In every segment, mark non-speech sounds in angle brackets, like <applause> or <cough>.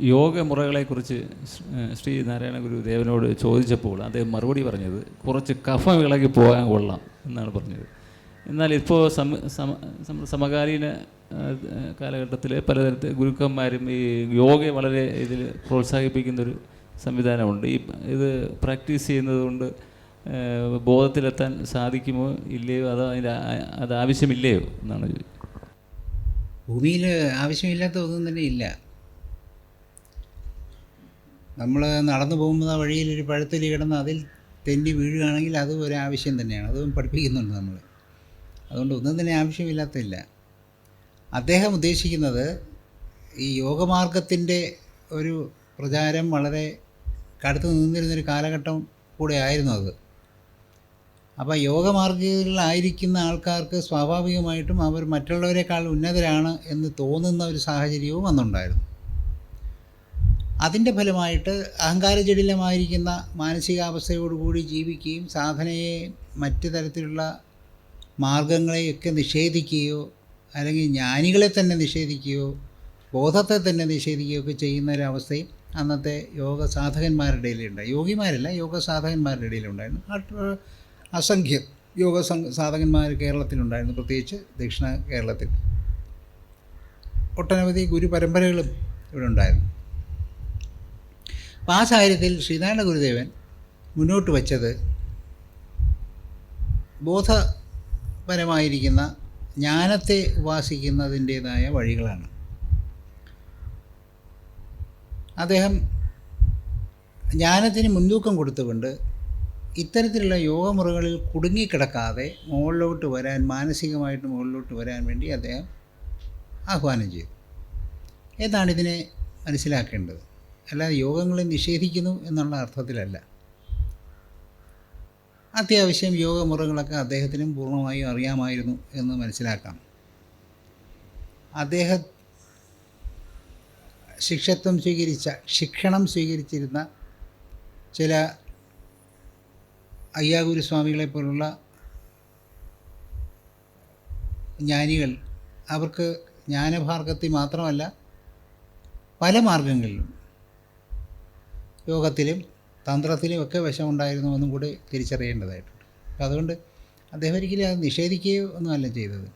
യോഗ മുറകളെക്കുറിച്ച് ശ്രീ നാരായണ ഗുരുദേവനോട് ചോദിച്ചപ്പോൾ അദ്ദേഹം മറുപടി പറഞ്ഞത് കുറച്ച് കഫം ഇളകി പോകാൻ കൊള്ളാം എന്നാണ് പറഞ്ഞത്. എന്നാൽ ഇപ്പോൾ സമ സമ സമ- സമകാലീന കാലഘട്ടത്തിൽ പലതരത്തിൽ ഗുരുക്കന്മാരും ഈ യോഗയെ വളരെ ഇതിൽ പ്രോത്സാഹിപ്പിക്കുന്നൊരു സംവിധാനമുണ്ട്. ഈ ഇത് പ്രാക്ടീസ് ചെയ്യുന്നത് കൊണ്ട് ബോധത്തിലെത്താൻ സാധിക്കുമോ ഇല്ലയോ അതോ അതിന്റെ അത് ആവശ്യമില്ലയോ എന്നാണ് ഭൂമിയിൽ ആവശ്യമില്ലാത്ത ഒന്നും തന്നെ ഇല്ല. നമ്മൾ നടന്നു ആ വഴിയിൽ ഒരു പഴത്തിൽ കിടന്ന് അതിൽ തെന്നി വീഴുകയാണെങ്കിൽ അത് ഒരു ആവശ്യം തന്നെയാണ്. അതും പഠിപ്പിക്കുന്നുണ്ട് നമ്മൾ അതുകൊണ്ട് ഒന്നും തന്നെ ആവശ്യമില്ലാത്തില്ല അദ്ദേഹം ഉദ്ദേശിക്കുന്നത് ഈ യോഗമാർഗത്തിന്റെ ഒരു പ്രചാരം വളരെ കടുത്ത് നിന്നിരുന്നൊരു കാലഘട്ടം കൂടെ ആയിരുന്നു അത്. അപ്പോൾ യോഗമാർഗികളിലായിരിക്കുന്ന ആൾക്കാർക്ക് സ്വാഭാവികമായിട്ടും അവർ മറ്റുള്ളവരെക്കാൾ ഉന്നതരാണ് എന്ന് തോന്നുന്ന ഒരു സാഹചര്യവും അന്നുണ്ടായിരുന്നു. അതിന്റെ ഫലമായിട്ട് അഹങ്കാരജടിലമായിരിക്കുന്ന മാനസികാവസ്ഥയോടുകൂടി ജീവിക്കുകയും സാധനയെ മറ്റ് തരത്തിലുള്ള മാർഗങ്ങളെയൊക്കെ നിഷേധിക്കുകയോ അല്ലെങ്കിൽ ജ്ഞാനികളെ തന്നെ നിഷേധിക്കുകയോ ബോധത്തെ തന്നെ നിഷേധിക്കുകയോ ഒക്കെ ചെയ്യുന്ന ഒരവസ്ഥയും അന്നത്തെ യോഗ സാധകന്മാരുടെ ഇടയിലുണ്ട്. യോഗിമാരല്ല യോഗ സാധകന്മാരുടെ ഇടയിലുണ്ടായിരുന്നു. അസംഖ്യം യോഗ സാധകന്മാർ കേരളത്തിലുണ്ടായിരുന്നു പ്രത്യേകിച്ച് ദക്ഷിണ കേരളത്തിൽ. ഒട്ടനവധി ഗുരുപരമ്പരകളും ഇവിടെ ഉണ്ടായിരുന്നു അപ്പോൾ ആ സാഹചര്യത്തിൽ ശ്രീനാരായണ ഗുരുദേവൻ മുന്നോട്ട് വച്ചത് ബോധപരമായിരിക്കുന്ന ജ്ഞാനത്തെ ഉപാസിക്കുന്നതിന്റേതായ വഴികളാണ്. അദ്ദേഹം ജ്ഞാനത്തിന് മുൻതൂക്കം കൊടുത്തുകൊണ്ട് ഇത്തരത്തിലുള്ള യോഗമുറകളിൽ കുടുങ്ങിക്കിടക്കാതെ മുകളിലോട്ട് വരാൻ മാനസികമായിട്ട് മുകളിലോട്ട് വരാൻ വേണ്ടി അദ്ദേഹം ആഹ്വാനം ചെയ്തു. ഏതാണ് ഇതിനെ മനസ്സിലാക്കേണ്ടത്? അല്ലാതെ യോഗങ്ങളെ നിഷേധിക്കുന്നു എന്നുള്ള അർത്ഥത്തിലല്ല. അത്യാവശ്യം യോഗമുറകളൊക്കെ അദ്ദേഹത്തിനും പൂർണമായും അറിയാമായിരുന്നു എന്ന് മനസ്സിലാക്കാം. അദ്ദേഹം ശിക്ഷത്വം സ്വീകരിച്ച ശിക്ഷണം സ്വീകരിച്ചിരുന്ന ചില അയ്യാഗുരുസ്വാമികളെ പോലുള്ള ജ്ഞാനികൾ അവർക്ക് ജ്ഞാനഭാർഗത്തിൽ മാത്രമല്ല പല മാർഗങ്ങളിലും യോഗത്തിലും തന്ത്രത്തിലും ഒക്കെ വശമുണ്ടായിരുന്നു എന്നും കൂടി തിരിച്ചറിയേണ്ടതായിട്ടുണ്ട്. അപ്പോൾ അതുകൊണ്ട് അദ്ദേഹം ഒരിക്കലും അത് നിഷേധിക്കുകയോ ഒന്നുമല്ല ചെയ്തത്.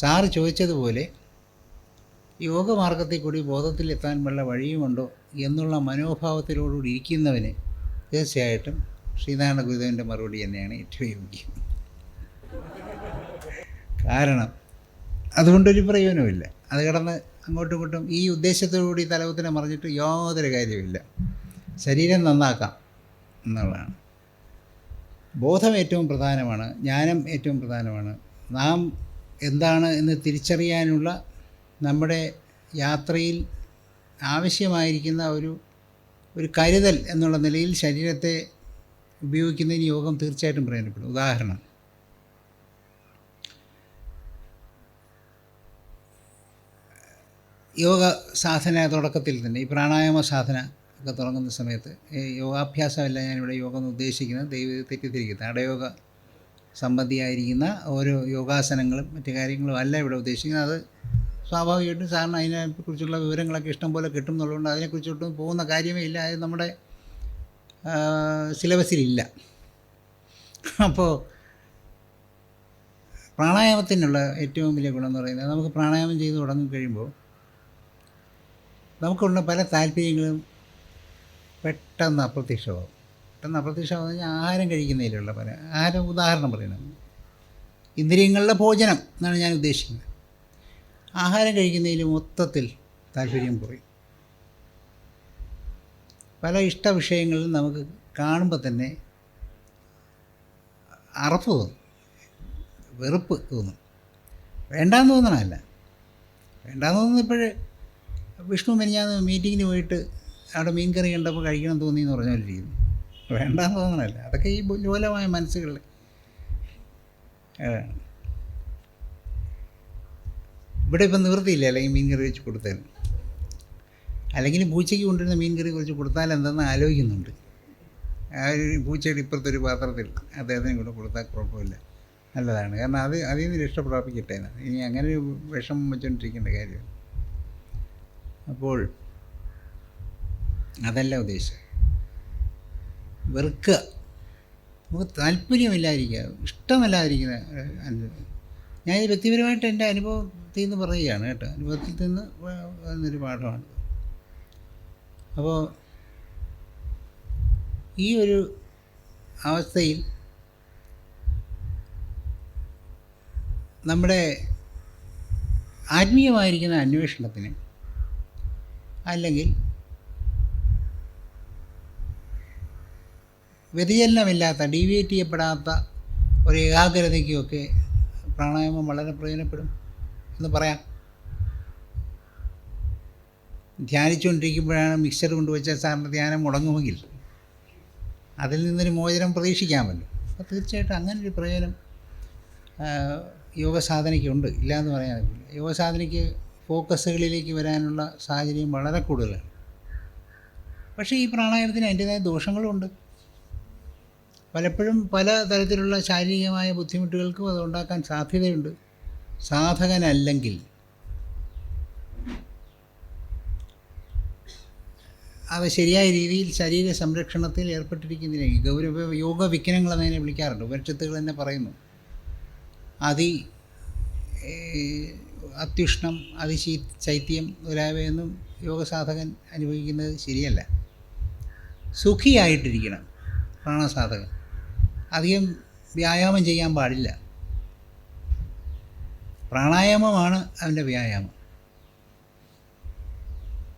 സാറ് ചോദിച്ചതുപോലെ യോഗമാർഗത്തിൽ കൂടി ബോധത്തിലെത്താൻ വല്ല വഴിയുമുണ്ടോ എന്നുള്ള മനോഭാവത്തിലോടുകൂടി ഇരിക്കുന്നവന് തീർച്ചയായിട്ടും ശ്രീനാരായണ ഗുരുദേവന്റെ മറുപടി തന്നെയാണ് ഏറ്റവും യോഗ്യം. കാരണം അതുകൊണ്ടൊരു പ്രയോജനമില്ല അത് കിടന്ന് അങ്ങോട്ടും ഇങ്ങോട്ടും ഈ ഉദ്ദേശത്തോടുകൂടി തലവത്തിനെ മറിഞ്ഞിട്ട് യാതൊരു കാര്യമില്ല ശരീരം നന്നാക്കാം എന്നുള്ളതാണ്. ബോധം ഏറ്റവും പ്രധാനമാണ് ജ്ഞാനം ഏറ്റവും പ്രധാനമാണ്. നാം എന്താണ് എന്ന് തിരിച്ചറിയാനുള്ള നമ്മുടെ യാത്രയിൽ ആവശ്യമായിരിക്കുന്ന ഒരു ഒരു കരുതൽ എന്നുള്ള നിലയിൽ ശരീരത്തെ ഉപയോഗിക്കുന്നതിന് യോഗം തീർച്ചയായിട്ടും പ്രയോജനപ്പെടും. ഉദാഹരണം യോഗ സാധന തുടക്കത്തിൽ തന്നെ ഈ പ്രാണായാമ സാധന ഒക്കെ തുടങ്ങുന്ന സമയത്ത് ഈ യോഗാഭ്യാസമല്ല ഞാനിവിടെ യോഗം എന്ന് ഉദ്ദേശിക്കുന്നത് ദൈവം തെറ്റിദ്ധരിക്കുന്നത് അടയോഗ സംബന്ധിയായിരിക്കുന്ന ഓരോ യോഗാസനങ്ങളും മറ്റു കാര്യങ്ങളും അല്ല ഇവിടെ ഉദ്ദേശിക്കുന്നത്. അത് സ്വാഭാവികമായിട്ടും സാറിന് അതിനെക്കുറിച്ചുള്ള വിവരങ്ങളൊക്കെ ഇഷ്ടം പോലെ കിട്ടും എന്നുള്ളതുകൊണ്ട് അതിനെക്കുറിച്ചൊട്ടും പോകുന്ന കാര്യമേ ഇല്ല. അത് നമ്മുടെ സിലബസിലില്ല. അപ്പോൾ പ്രാണായാമത്തിനുള്ള ഏറ്റവും വലിയ ഗുണം എന്ന് പറയുന്നത് നമുക്ക് പ്രാണായാമം ചെയ്ത് തുടങ്ങി കഴിയുമ്പോൾ നമുക്കുള്ള പല താല്പര്യങ്ങളും പെട്ടെന്ന് അപ്രത്യക്ഷമാകും പെട്ടെന്ന് അപ്രത്യക്ഷമാകുന്ന കഴിഞ്ഞാൽ ആഹാരം കഴിക്കുന്നതിലുള്ള പല ആഹാരം ഉദാഹരണം പറയണം ഇന്ദ്രിയങ്ങളുടെ ഭോജനം എന്നാണ് ഞാൻ ഉദ്ദേശിക്കുന്നത്. ആഹാരം കഴിക്കുന്നതിൽ മൊത്തത്തിൽ താല്പര്യം കുറയും പല ഇഷ്ട വിഷയങ്ങളിലും നമുക്ക് കാണുമ്പോൾ തന്നെ അറപ്പ് തോന്നും. വെറുപ്പ് തോന്നും. വേണ്ടാന്ന് തോന്നണമല്ല വേണ്ടാന്ന് തോന്നുന്നപ്പോഴ് വിഷ്ണു മെനിഞ്ഞാന്ന് മീറ്റിങ്ങിന് പോയിട്ട് അവിടെ മീൻ കറി കണ്ടപ്പോൾ കഴിക്കണം തോന്നി എന്ന് പറഞ്ഞുകൊണ്ടിരിക്കുന്നു വേണ്ടാന്ന് തോന്നണമല്ല അതൊക്കെ ഈ ലോലമായ മനസ്സുകളിൽ. ഇവിടെ ഇപ്പം നിവൃത്തിയില്ല? അല്ലെങ്കിൽ മീൻ കറി വെച്ച് കൊടുത്താലും അല്ലെങ്കിൽ പൂച്ചയ്ക്ക് കൊണ്ടിരുന്ന മീൻ കറി കുറച്ച് കൊടുത്താൽ എന്തെന്ന് ആലോചിക്കുന്നുണ്ട്. ആ ഒരു പൂച്ചയുടെ ഇപ്പുറത്തൊരു പാത്രത്തിൽ അദ്ദേഹത്തിന് കൂടെ കൊടുത്താൽ കുഴപ്പമില്ല. നല്ലതാണ്. കാരണം അത് അതിൽ നിന്ന് രക്ഷപ്രാപിക്കട്ടെ ഇനി അങ്ങനെ ഒരു വിഷമം വെച്ചുകൊണ്ടിരിക്കേണ്ട കാര്യമില്ല. അപ്പോൾ അതല്ല ഉദ്ദേശം. വെറുക്കുക. നമുക്ക് താല്പര്യമില്ലാതിരിക്കുക. ഇഷ്ടമല്ലാതിരിക്കുന്ന ഞാൻ ഇത് വ്യക്തിപരമായിട്ട് എന്റെ അനുഭവത്തിൽ നിന്ന് പറയുകയാണ് കേട്ടോ. അനുഭവത്തിൽ നിന്ന് വന്നൊരു പാഠമാണ്. അപ്പോൾ ഈ ഒരു അവസ്ഥയിൽ നമ്മുടെ ആത്മീയമായിരിക്കുന്ന അന്വേഷണത്തിന് അല്ലെങ്കിൽ വ്യതിചലനമില്ലാത്ത ഡീവിയേറ്റ് ചെയ്യപ്പെടാത്ത ഒരു ഏകാഗ്രതയ്ക്കുമൊക്കെ പ്രാണായാമം വളരെ പ്രയോജനപ്പെടും എന്ന് പറയാം. ധ്യാനിച്ചുകൊണ്ടിരിക്കുമ്പോഴാണ് മിക്സർ കൊണ്ടുവച്ച സാറിന്റെ ധ്യാനം മുടങ്ങുമെങ്കിൽ അതിൽ നിന്നൊരു മോചനം പ്രതീക്ഷിക്കാമല്ലോ. അപ്പോൾ തീർച്ചയായിട്ടും അങ്ങനൊരു പ്രയോജനം യോഗസാധനയ്ക്കുണ്ട്. യോഗ സാധനയ്ക്കുണ്ട് ഇല്ല എന്ന് പറയാൻ പറ്റില്ല. യോഗ സാധനയ്ക്ക് ഫോക്കസുകളിലേക്ക് വരാനുള്ള സാഹചര്യം വളരെ കൂടുതലാണ്. പക്ഷേ ഈ പ്രാണായാമത്തിന് അതിന്റേതായ ദോഷങ്ങളുമുണ്ട് പലപ്പോഴും പല തരത്തിലുള്ള ശാരീരികമായ ബുദ്ധിമുട്ടുകൾക്കും അത് ഉണ്ടാക്കാൻ സാധ്യതയുണ്ട്. സാധകനല്ലെങ്കിൽ. അവ ശരിയായ രീതിയിൽ ശരീര സംരക്ഷണത്തിൽ ഏർപ്പെട്ടിരിക്കുന്നില്ലെങ്കിൽ ഗൗരവ യോഗ വിഘ്നങ്ങൾ എന്നതിനെ വിളിക്കാറുണ്ട്. ഉപനിഷത്തുകൾ തന്നെ പറയുന്നു. അതി അത്യുഷ്ണം അതിശീ ശൈത്യം മുതലായവയൊന്നും യോഗസാധകൻ അനുഭവിക്കുന്നത് ശരിയല്ല. സുഖിയായിട്ടിരിക്കണം പ്രാണസാധകൻ. അധികം വ്യായാമം ചെയ്യാൻ പാടില്ല. പ്രാണായാമമാണ് അവന്റെ വ്യായാമം.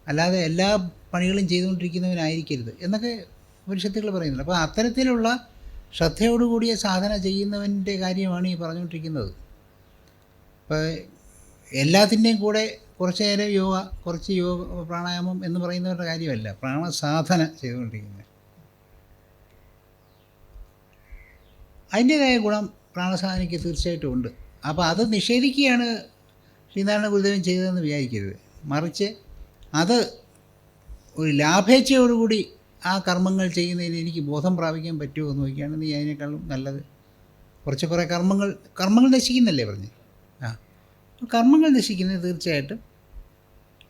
അല്ലാതെ എല്ലാ പണികളും ചെയ്തുകൊണ്ടിരിക്കുന്നവനായിരിക്കരുത് എന്നൊക്കെ ഉപനിഷത്തുകൾ പറയുന്നുണ്ട്. അപ്പോൾ അത്തരത്തിലുള്ള ശ്രദ്ധയോടുകൂടിയ സാധന ചെയ്യുന്നവന്റെ കാര്യമാണ് ഈ പറഞ്ഞുകൊണ്ടിരിക്കുന്നത്. ഇപ്പോൾ എല്ലാത്തിന്റെയും കൂടെ കുറച്ച് നേരം യോഗ കുറച്ച് യോഗ പ്രാണായാമം എന്ന് പറയുന്നവരുടെ കാര്യമല്ല. പ്രാണസാധന ചെയ്തുകൊണ്ടിരിക്കുന്നത്. അതിന്റേതായ ഗുണം പ്രാണസാധനയ്ക്ക് തീർച്ചയായിട്ടും ഉണ്ട്. അപ്പോൾ അത് നിഷേധിക്കുകയാണ് ശ്രീനാരായണ ഗുരുദേവൻ ചെയ്തതെന്ന് വിചാരിക്കരുത്. മറിച്ച് അത് ഒരു ലാഭേച്ഛയോടുകൂടി ആ കർമ്മങ്ങൾ ചെയ്യുന്നതിന് എനിക്ക് ബോധം പ്രാപിക്കാൻ പറ്റുമോ എന്ന് നോക്കിയാണ് നീ അതിനേക്കാളും നല്ലത്. കുറച്ച് കുറേ കർമ്മങ്ങൾ കർമ്മങ്ങൾ നശിക്കുന്നല്ലേ പറഞ്ഞ് കർമ്മങ്ങൾ നശിക്കുന്നത് തീർച്ചയായിട്ടും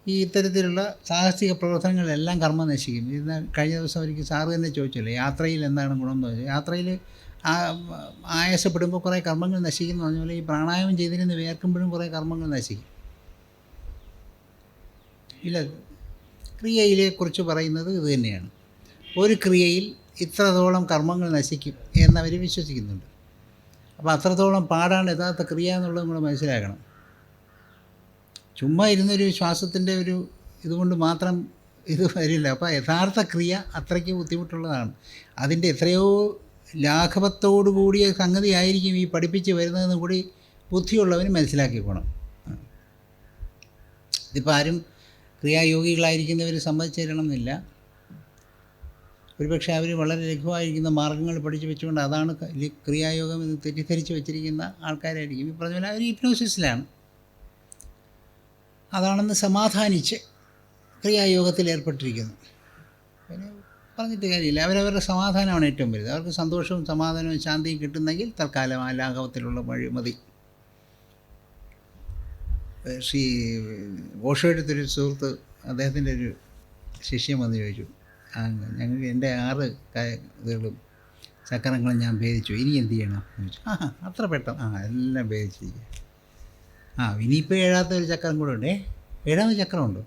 ഈ ഇത്തരത്തിലുള്ള സാഹസിക പ്രവർത്തനങ്ങളിലെല്ലാം കർമ്മം നശിക്കും ഇന്ന് കഴിഞ്ഞ ദിവസം ഒരിക്കൽ സാറ് തന്നെ ചോദിച്ചല്ലോ യാത്രയിൽ എന്താണ് ഗുണം എന്ന് ചോദിച്ചാൽ യാത്രയിൽ ആയാസപ്പെടുമ്പോൾ കുറേ കർമ്മങ്ങൾ നശിക്കുന്നു പറഞ്ഞ പോലെ ഈ പ്രാണായാമം ചെയ്തിരുന്ന് വിയർക്കുമ്പോഴും കുറേ കർമ്മങ്ങൾ നശിക്കും. ഇല്ല ക്രിയയിലെ കുറിച്ച് പറയുന്നത് ഇത് തന്നെയാണ്. ഒരു ക്രിയയിൽ ഇത്രത്തോളം കർമ്മങ്ങൾ നശിക്കും എന്നവർ വിശ്വസിക്കുന്നുണ്ട്. അപ്പോൾ അത്രത്തോളം പാടാണ് യഥാർത്ഥ ക്രിയ എന്നുള്ളത് നമ്മൾ മനസ്സിലാക്കണം. ചുമ്മാ ഇരുന്നൊരു ശ്വാസത്തിന്റെ ഒരു ഇതുകൊണ്ട് മാത്രം ഇത് വരില്ല. അപ്പോൾ യഥാർത്ഥ ക്രിയ അത്രയ്ക്ക് ബുദ്ധിമുട്ടുള്ളതാണ്. അതിന്റെ എത്രയോ ലാഘവത്തോടു കൂടിയ സംഗതി ആയിരിക്കും ഈ പഠിപ്പിച്ച് വരുന്നതെന്ന് കൂടി ബുദ്ധിയുള്ളവന് മനസ്സിലാക്കിക്കോണം ഇതിപ്പോൾ ആരും ക്രിയായോഗികളായിരിക്കുന്നവർ സമ്മതിച്ചു തരണം എന്നില്ല ഒരുപക്ഷെ അവർ വളരെ ലഘുവായിരിക്കുന്ന മാർഗങ്ങൾ പഠിച്ചു വെച്ചുകൊണ്ട് അതാണ് ക്രിയായോഗം എന്ന് തെറ്റിദ്ധരിച്ച് വെച്ചിരിക്കുന്ന ആൾക്കാരായിരിക്കും. ഈ പറഞ്ഞ പോലെ അവർ ഹിപ്നോസിസിലാണ്. അതാണെന്ന് സമാധാനിച്ച് ക്രിയായോഗത്തിൽ ഏർപ്പെട്ടിരിക്കുന്നു. പിന്നെ പറഞ്ഞിട്ട് കാര്യമില്ല. അവരവരുടെ സമാധാനമാണ് ഏറ്റവും വലുത്. അവർക്ക് സന്തോഷവും സമാധാനവും ശാന്തിയും കിട്ടുന്നെങ്കിൽ തൽക്കാലം ആ ലാഘവത്തിലുള്ള വഴി മതി. ശ്രീ ഓഷോയുടെ ഒരു സുഹൃത്ത് അദ്ദേഹത്തിന്റെ ഒരു ശിഷ്യം വന്ന് ചോദിച്ചു. ഞങ്ങൾക്ക് എന്റെ ആറ് ഇതുകളും ചക്രങ്ങളും ഞാൻ ഭേദിച്ചു. ഇനി എന്ത് ചെയ്യണം? ചോദിച്ചു. ആ അത്ര പെട്ടെന്ന്. ആ എല്ലാം ഭേദിച്ചിരിക്കുക ആ ഇനിയിപ്പോൾ ഏഴാത്ത ഒരു ചക്രം കൂടെ ഉണ്ടേ. ഏഴാമത് ചക്രമുണ്ടോ.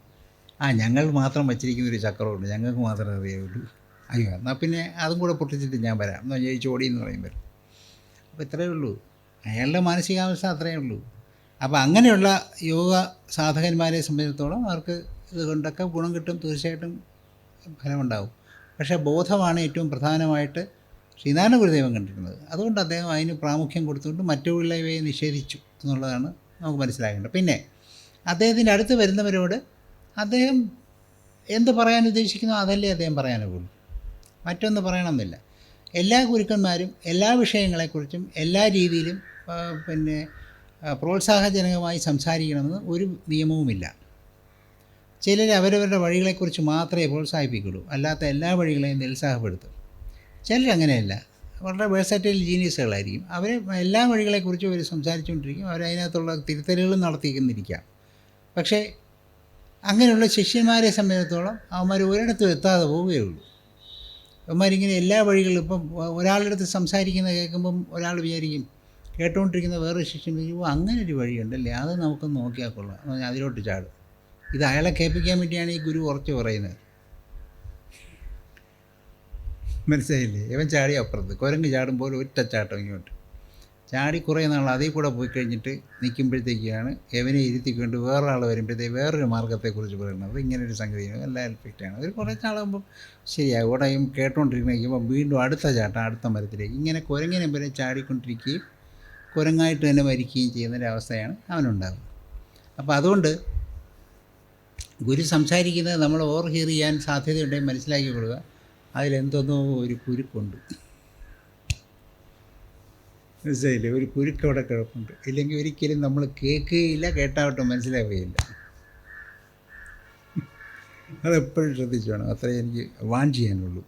ആ ഞങ്ങൾ മാത്രം വച്ചിരിക്കുന്ന ഒരു ചക്രമുണ്ട്. ഞങ്ങൾക്ക് മാത്രമേ അറിയാവുള്ളൂ. അയ്യോ എന്നാൽ പിന്നെ അതും കൂടെ പൊട്ടിച്ചിട്ട് ഞാൻ വരാം. എന്നാൽ ജയിച്ച് ഓടി എന്ന് പറയും വരും. അപ്പോൾ ഇത്രയേ ഉള്ളൂ. അയാളുടെ മാനസികാവസ്ഥ അത്രയേ ഉള്ളൂ. അപ്പോൾ അങ്ങനെയുള്ള യോഗ സാധകന്മാരെ സംബന്ധിച്ചിടത്തോളം അവർക്ക് ഇതുകൊണ്ടൊക്കെ ഗുണം കിട്ടും തീർച്ചയായിട്ടും ഫലമുണ്ടാവും. പക്ഷേ ബോധമാണ് ഏറ്റവും പ്രധാനമായിട്ട് ശ്രീനാരായണ ഗുരുദേവൻ കണ്ടിരുന്നത്. അതുകൊണ്ട് അദ്ദേഹം അതിന് പ്രാമുഖ്യം കൊടുത്തുകൊണ്ട് മറ്റുള്ളവയെ നിഷേധിച്ചു എന്നുള്ളതാണ് നമുക്ക് മനസ്സിലാകേണ്ട പിന്നെ അദ്ദേഹത്തിന്റെ അടുത്ത് വരുന്നവരോട് അദ്ദേഹം എന്ത് പറയാൻ ഉദ്ദേശിക്കുന്നോ അതല്ലേ അദ്ദേഹം പറയാനുള്ളൂ. മറ്റൊന്ന് പറയണമെന്നില്ല. എല്ലാ ഗുരുക്കന്മാരും എല്ലാ വിഷയങ്ങളെക്കുറിച്ചും എല്ലാ രീതിയിലും പിന്നെ പ്രോത്സാഹജനകമായി സംസാരിക്കണമെന്ന് ഒരു നിയമവുമില്ല. ചിലർ അവരവരുടെ വഴികളെക്കുറിച്ച് മാത്രമേ പ്രോത്സാഹിപ്പിക്കുള്ളൂ അല്ലാത്ത എല്ലാ വഴികളെയും നിരുത്സാഹപ്പെടുത്തും. ചിലർ അങ്ങനെയല്ല വളരെ വേഴ്സറ്റൈൽ ജീനിയസുകളായിരിക്കും. അവർ എല്ലാ വഴികളെക്കുറിച്ചും അവർ സംസാരിച്ചുകൊണ്ടിരിക്കും. അവർ അതിനകത്തുള്ള തിരുത്തലുകളും നടത്തിക്കുന്നിരിക്കാം പക്ഷേ അങ്ങനെയുള്ള ശിഷ്യന്മാരെ സംബന്ധിച്ചിടത്തോളം അവന്മാർ ഒരിടത്തും എത്താതെ പോവുകയുള്ളൂ അവന്മാരിങ്ങനെ എല്ലാ വഴികളും ഇപ്പം ഒരാളുടെ അടുത്ത് സംസാരിക്കുന്നത് കേൾക്കുമ്പം ഒരാൾ വിചാരിക്കും കേട്ടുകൊണ്ടിരിക്കുന്ന വേറെ ശിഷ്യൻ വിചാരിക്കും "ഓ, അങ്ങനെ ഒരു വഴിയുണ്ടല്ലേ? അത് നമുക്കൊന്ന് നോക്കിയാൽ കൊള്ളാം. അതിലോട്ട് ചാടും. ഇത് അയാളെ കേൾപ്പിക്കാൻ വേണ്ടിയാണ് ഈ ഗുരു ഉറച്ചു പറയുന്നത്. മനസ്സിലായില്ലേ? ഇവൻ ചാടി അപ്പുറത്ത്. കുരങ്ങ് ചാടുമ്പോൾ ഒറ്റ ചാട്ടം ഇങ്ങോട്ട്. ചാടി കുറേ നാൾ അതിൽ കൂടെ പോയി കഴിഞ്ഞിട്ട് നിൽക്കുമ്പോഴത്തേക്കാണ് എവനെ ഇരുത്തിക്കൊണ്ട് വേറൊരാൾ വരുമ്പോഴത്തേക്ക് വേറൊരു മാർഗത്തെക്കുറിച്ച് പറയുന്നത്. ഇങ്ങനെ ഒരു സംഗതിയാണ് എല്ലാം എഫക്റ്റാണ് ഒരു കുറേ നാളാകുമ്പോൾ ശരിയാകും. ഉടയും കേട്ടുകൊണ്ടിരിക്കുമ്പോൾ വീണ്ടും അടുത്ത ചാട്ടം അടുത്ത മരത്തിലേക്ക്. ഇങ്ങനെ കുരങ്ങിനെ വരെ ചാടിക്കൊണ്ടിരിക്കുകയും കുരങ്ങായിട്ട് തന്നെ മരിക്കുകയും ചെയ്യുന്നൊരവസ്ഥയാണ് അവനുണ്ടാകുന്നത്. അപ്പോൾ അതുകൊണ്ട് ഗുരു സംസാരിക്കുന്നത് നമ്മൾ ഓവർ ഹിയർ ചെയ്യാൻ സാധ്യതയുണ്ടെങ്കിൽ മനസ്സിലാക്കി കൊടുക്കുക. അതിലെന്തെന്നോ ഒരു കുരുക്കുണ്ട്. മനസ്സിലായില്ലേ? ഒരു കുരുക്ക് അവിടെ കിടപ്പുണ്ട്. ഇല്ലെങ്കിൽ ഒരിക്കലും നമ്മൾ കേൾക്കുകയില്ല കേട്ടാവട്ടെ മനസ്സിലാവുകയില്ല. <laughs> അതെപ്പോഴും ശ്രദ്ധിച്ചു വേണം. അത്രേ എനിക്ക് വാൺ ചെയ്യാനുള്ളൂ